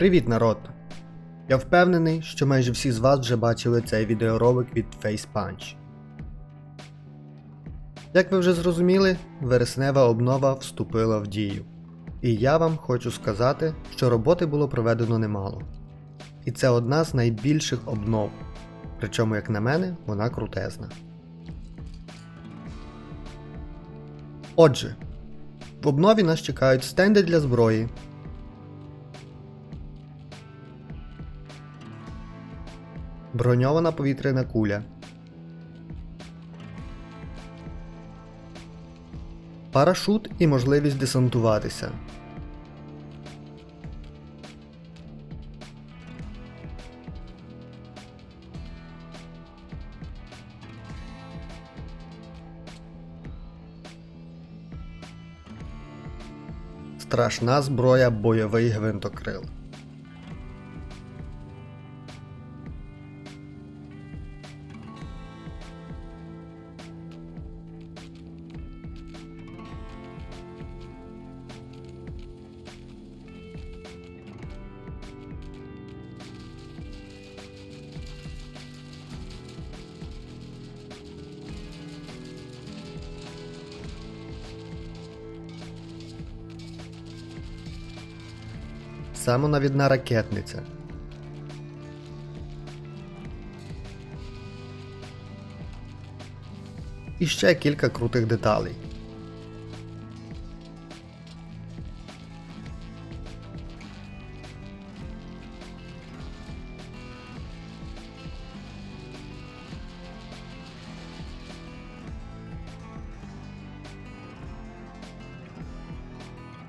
Привіт, народ! Я впевнений, що майже всі з вас вже бачили цей відеоролик від FacePunch. Як ви вже зрозуміли, вереснева обнова вступила в дію. І я вам хочу сказати, що роботи було проведено немало. І це одна з найбільших обнов. Причому, як на мене, вона крутезна. Отже, в обнові нас чекають стенди для зброї, броньована повітряна куля, парашут і можливість десантуватися. Страшна зброя бойовий гвинтокрил. Самонавідна ракетниця. І ще кілька крутих деталей.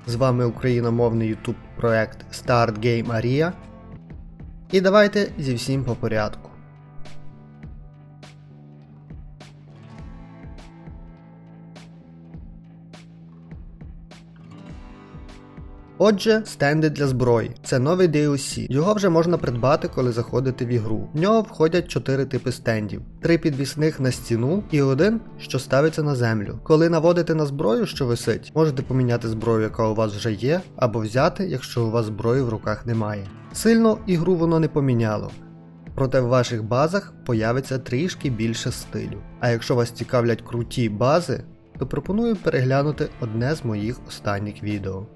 З вами україномовний YouTube проект Start Game Aria. І давайте зі всім по порядку. Отже, стенди для зброї. Це новий DLC. Його вже можна придбати, коли заходите в ігру. В нього входять 4 типи стендів: три підвісних на стіну і один, що ставиться на землю. Коли наводите на зброю, що висить, можете поміняти зброю, яка у вас вже є, або взяти, якщо у вас зброї в руках немає. Сильно ігру воно не поміняло. Проте в ваших базах появиться трішки більше стилю. А якщо вас цікавлять круті бази, то пропоную переглянути одне з моїх останніх відео.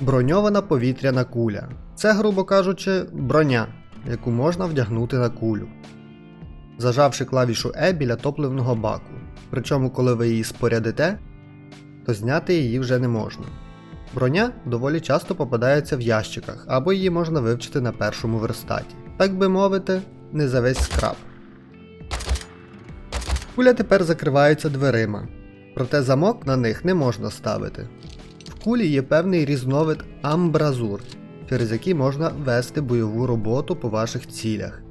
Броньована повітряна куля. Це, грубо кажучи, броня, яку можна вдягнути на кулю. Зажавши клавішу E біля топливного баку. Причому, коли ви її спорядите, то зняти її вже не можна. Броня доволі часто попадається в ящиках, або її можна вивчити на першому верстаті. Так би мовити, не за весь скраб. Куля тепер закривається дверима, проте замок на них не можна ставити. Кулі є певний різновид амбразур, через який можна вести бойову роботу по ваших цілях.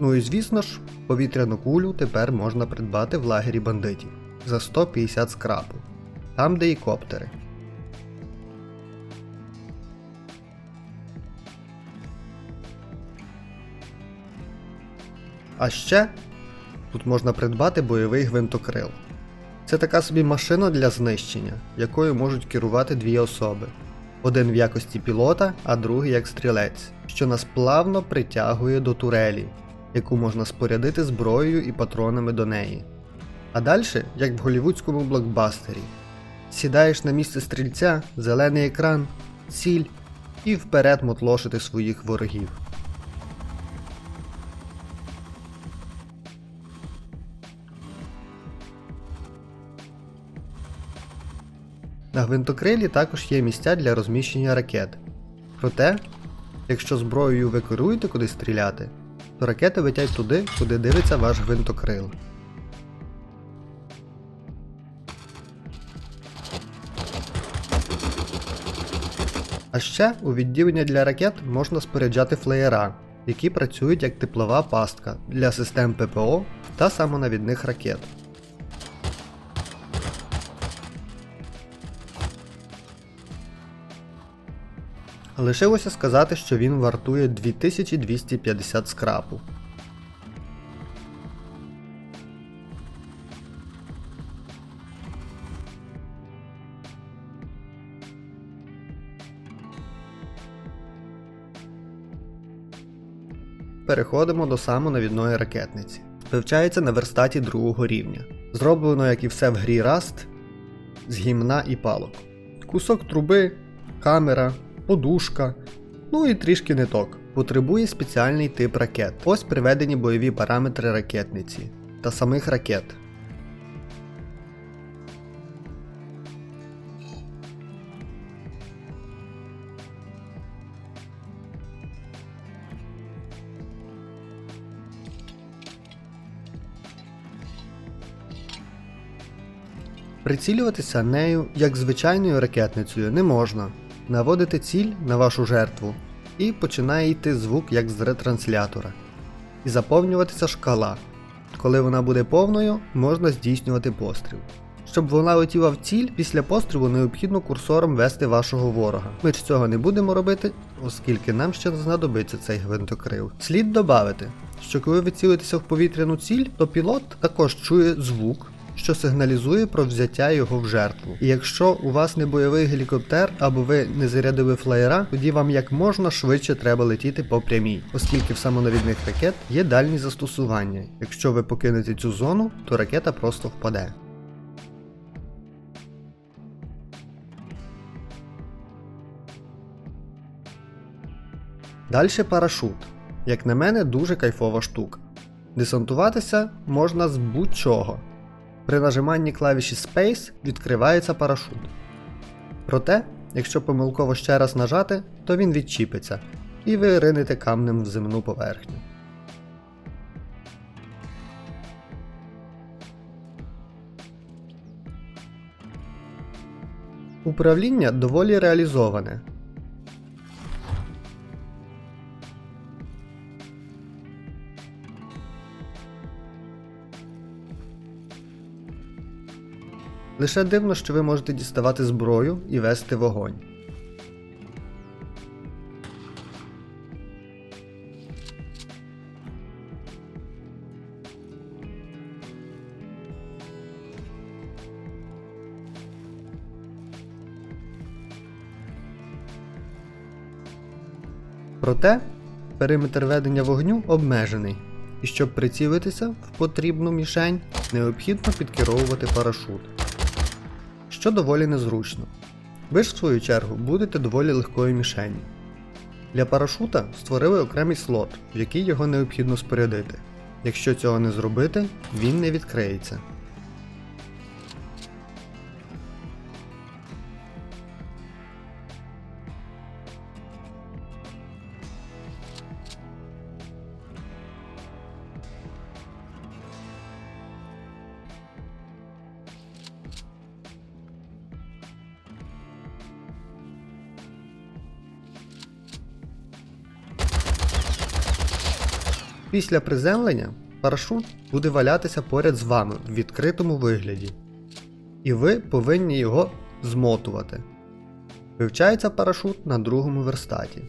Ну і звісно ж, повітряну кулю тепер можна придбати в лагері бандитів за 150 скрапу, там де і коптери. А ще тут можна придбати бойовий гвинтокрил. Це така собі машина для знищення, якою можуть керувати дві особи. Один в якості пілота, а другий як стрілець, що нас плавно притягує до турелі, яку можна спорядити зброєю і патронами до неї. А далі, як в голівудському блокбастері, сідаєш на місце стрільця, зелений екран, ціль і вперед мотлошити своїх ворогів. На гвинтокрилі також є місця для розміщення ракет. Проте, якщо зброєю ви керуєте куди стріляти, то ракети летять туди, куди дивиться ваш гвинтокрил. А ще у відділення для ракет можна споряджати флеєра, які працюють як теплова пастка для систем ППО та самонавідних ракет. Лишилося сказати, що він вартує 2250 скрапу. Переходимо до самонавідної ракетниці. Вивчається на верстаті другого рівня. Зроблено, як і все в грі Rust, з гімна і палок. Кусок труби, камера, подушка, ну і трішки ниток. Потребує спеціальний тип ракет. Ось приведені бойові параметри ракетниці та самих ракет. Прицілюватися нею, як звичайною ракетницею, не можна. Наводити ціль на вашу жертву, і починає йти звук як з ретранслятора. І заповнюватися шкала. Коли вона буде повною, можна здійснювати постріл. Щоб вона летіла в ціль, після пострілу необхідно курсором вести вашого ворога. Ми ж цього не будемо робити, оскільки нам ще знадобиться цей гвинтокрил. Слід додати, що коли ви цілитеся в повітряну ціль, то пілот також чує звук, що сигналізує про взяття його в жертву. І якщо у вас не бойовий гелікоптер або ви не зарядили флеєра, тоді вам як можна швидше треба летіти по прямій, оскільки в самонавідних ракет є дальні застосування. Якщо ви покинете цю зону, то ракета просто впаде. Далі парашут. Як на мене, дуже кайфова штука. Десантуватися можна з будь-чого. При нажиманні клавіші Space відкривається парашут. Проте, якщо помилково ще раз нажати, то він відчіпиться, і ви ринете камнем в земну поверхню. Управління доволі реалізоване. Лише дивно, що ви можете діставати зброю і вести вогонь. Проте периметр ведення вогню обмежений, і щоб прицілитися в потрібну мішень, необхідно підкеровувати парашут що доволі незручно. Ви ж в свою чергу будете доволі легкою мішенью. Для парашута створили окремий слот, в який його необхідно спорядити. Якщо цього не зробити, він не відкриється. Після приземлення парашут буде валятися поряд з вами в відкритому вигляді. І ви повинні його змотувати. Вивчається парашут на другому верстаті.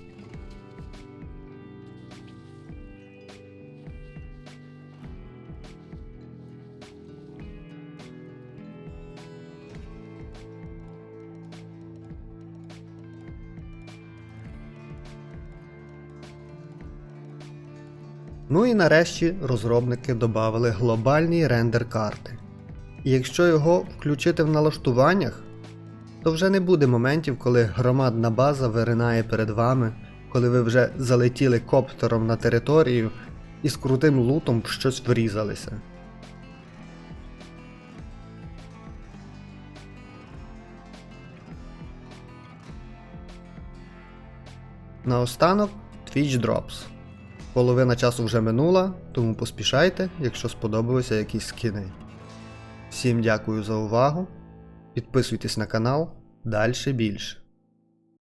Ну і нарешті розробники додали глобальний рендер карти. І якщо його включити в налаштуваннях, то вже не буде моментів, коли громадна база виринає перед вами, коли ви вже залетіли коптером на територію і з крутим лутом в щось врізалися. Наостанок Twitch Drops. Половина часу вже минула, тому поспішайте, якщо сподобалися якісь скини. Всім дякую за увагу. Підписуйтесь на канал, далі більше.